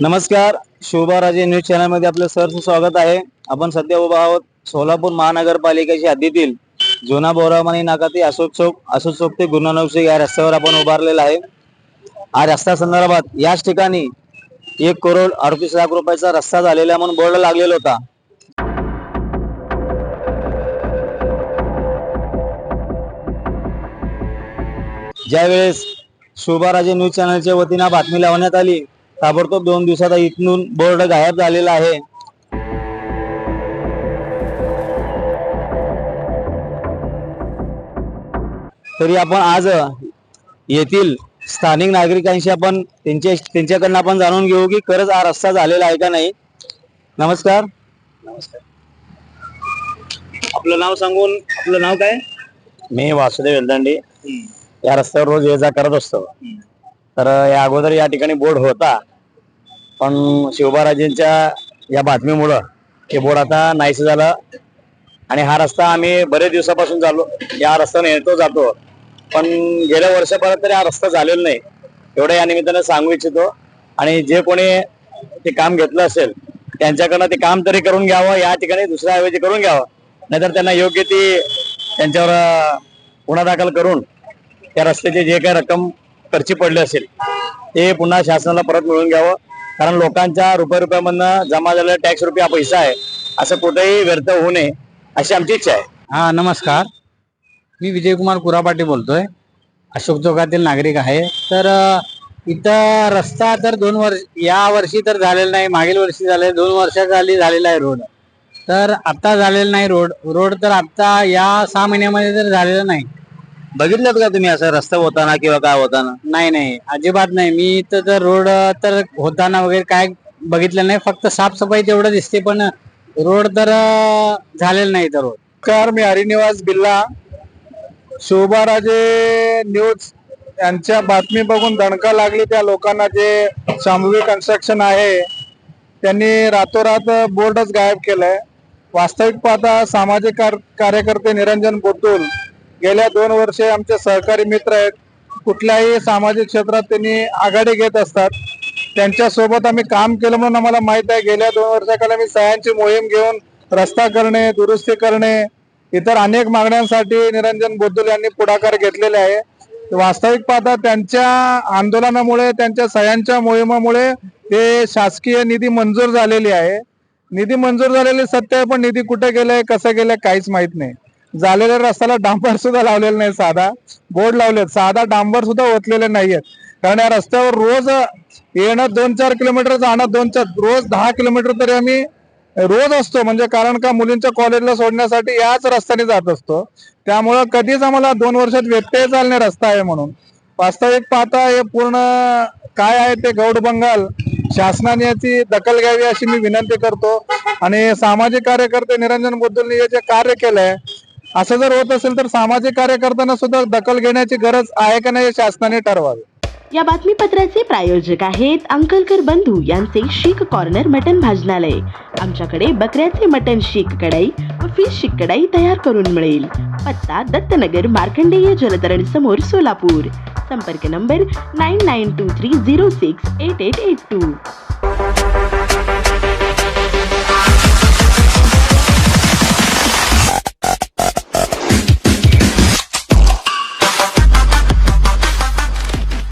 नमस्कार शोभाराजे न्यूज चॅनलमध्ये आपलं सहर्ष स्वागत आहे. आपण सध्या उभा आहोत सोलापूर महानगरपालिकेच्या हद्दीतील जुना बोरामणी नाका ते अशोक चौक अशोक चौक ते गुरुनानक या रस्त्यावर आपण उभारलेला आहे. हा रस्त्या संदर्भात याच ठिकाणी एक करोड अडतीस लाख रुपयाचा रस्ता झालेला म्हणून बोर्ड लागलेला होता. ज्यावेळेस शोभाराजे न्यूज चॅनलच्या वतीनं बातमी लावण्यात आली ताबडतोब दोन दिवसात इथून बोर्ड गायब झालेला आहे. तरी आपण आज येथील स्थानिक नागरिकांशी आपण त्यांच्या त्यांच्याकडनं आपण जाणून घेऊ की खरंच हा रस्ता झालेला आहे का नाही. नमस्कार. नमस्कार. आपलं नाव सांगून आपलं नाव काय? मी वासुदेव वेलदांडे. या रस्त्यावर रोज ये जा करत असतो. तर या अगोदर या ठिकाणी बोर्ड होता. पण शिवबाराजेंच्या या बातमीमुळं हे बोर्ड आता नाहीस झालं. आणि हा रस्ता आम्ही बरेच दिवसापासून चालू या रस्त्याने येतो जातो. पण गेल्या वर्षापर्यंत तरी हा रस्ता झालेला नाही. एवढं या निमित्तानं सांगू इच्छितो. आणि जे कोणी ते काम घेतलं असेल त्यांच्याकडनं ते काम तरी करून घ्यावं या ठिकाणी दुसऱ्या ऐवजी करून घ्यावं. नाहीतर त्यांना योग्य ती त्यांच्यावर गुन्हा दाखल करून त्या रस्त्याची जे काही रक्कम खर्ची पडली असेल ते पुन्हा शासनाला परत मिळून घ्यावं. कारण लोकांच्या रुपये रुपयामधनं जमा झालेला टॅक्स रुपया पैसा आहे असं कुठेही व्यर्थ होऊ नये अशी आमची इच्छा आहे. हा नमस्कार. मी विजयकुमार कुरापाटे बोलतोय. अशोक चौकातील नागरिक आहे. तर इथं रस्ता तर दोन वर्ष या वर्षी तर झालेला नाही मागील वर्षी झाले दोन वर्षाखाली झालेला आहे रोड. तर आत्ता झालेला नाही रोड. रोड तर आत्ता या सहा महिन्यामध्ये तर झालेला नाही. बघितलं का तुम्ही असं रस्ता होताना किंवा काय होताना? नाही नाही. अजिबात नाही. मी इथं तर रोड तर होताना वगैरे काय बघितलं नाही. फक्त साफसफाई तेवढं दिसते पण रोड तर झालेला नाही तर रोड. नमस्कार मी हरिनिवास बिल्ला. शोभाराजे न्यूज. यांच्या बातमी बघून दणका लागली त्या लोकांना जे शांभवी कन्स्ट्रक्शन आहे. त्यांनी रातोरात बोर्डच गायब केलंय. वास्तविक पाहता सामाजिक कार- कार्यकर्ते निरंजन बोटूल गेल्या दोन वर्षे आमचे सहकारी मित्र आहेत. कुठल्याही सामाजिक क्षेत्रात त्यांनी आघाडी घेत असतात. त्यांच्यासोबत आम्ही काम केलं म्हणून आम्हाला माहीत आहे. गेल्या दोन वर्षाकाल आम्ही सह्यांची मोहीम घेऊन रस्ता करणे दुरुस्ती करणे इतर अनेक मागण्यांसाठी निरंजन बोद्दुल यांनी पुढाकार घेतलेला आहे. वास्तविक पाहता त्यांच्या आंदोलनामुळे त्यांच्या सह्यांच्या मोहिमामुळे ते शासकीय निधी मंजूर झालेली आहे. निधी मंजूर झालेली सत्य आहे पण निधी कुठे गेलाय कसं गेलाय काहीच माहीत नाही. झालेल्या रस्त्याला डांबर सुद्धा लावलेला नाही साधा. बोर्ड लावलेत. साधा डांबर सुद्धा ओतलेले नाहीयेत. कारण या रस्त्यावर रोज येणं दोन चार किलोमीटर जाणं दोन चार रोज दहा किलोमीटर तरी आम्ही रोज असतो. म्हणजे कारण का मुलींच्या कॉलेजला सोडण्यासाठी याच रस्त्याने जात असतो. त्यामुळं कधीच आम्हाला दोन वर्षात व्यत्यय चालणे रस्ता आहे म्हणून. वास्तविक पाहता हे पूर्ण काय आहे ते गौड बंगाल. शासनाने याची दखल घ्यावी अशी मी विनंती करतो. आणि सामाजिक कार्यकर्ते निरंजन बुद्धूंनी हे जे कार्य केलंय असं जर होत असेल तर सामाजिक कार्यकर्त्यांना सुद्धा दखल घेण्याची गरज आहे का नाही हे शासनाने ठरवावे. या बातमीपत्राचे प्रायोजक आहेत अंकलकर बंधू यांचे शीख कॉर्नर मटन भाजनालय. आमच्याकडे बकऱ्याचे मटन शीख कढाई व फिश शीख कढाई तयार करून मिळेल. पत्ता दत्तनगर मार्कंडेय जलतरण समोर सोलापूर. संपर्क number nine nine two three zero six eight eight eight two.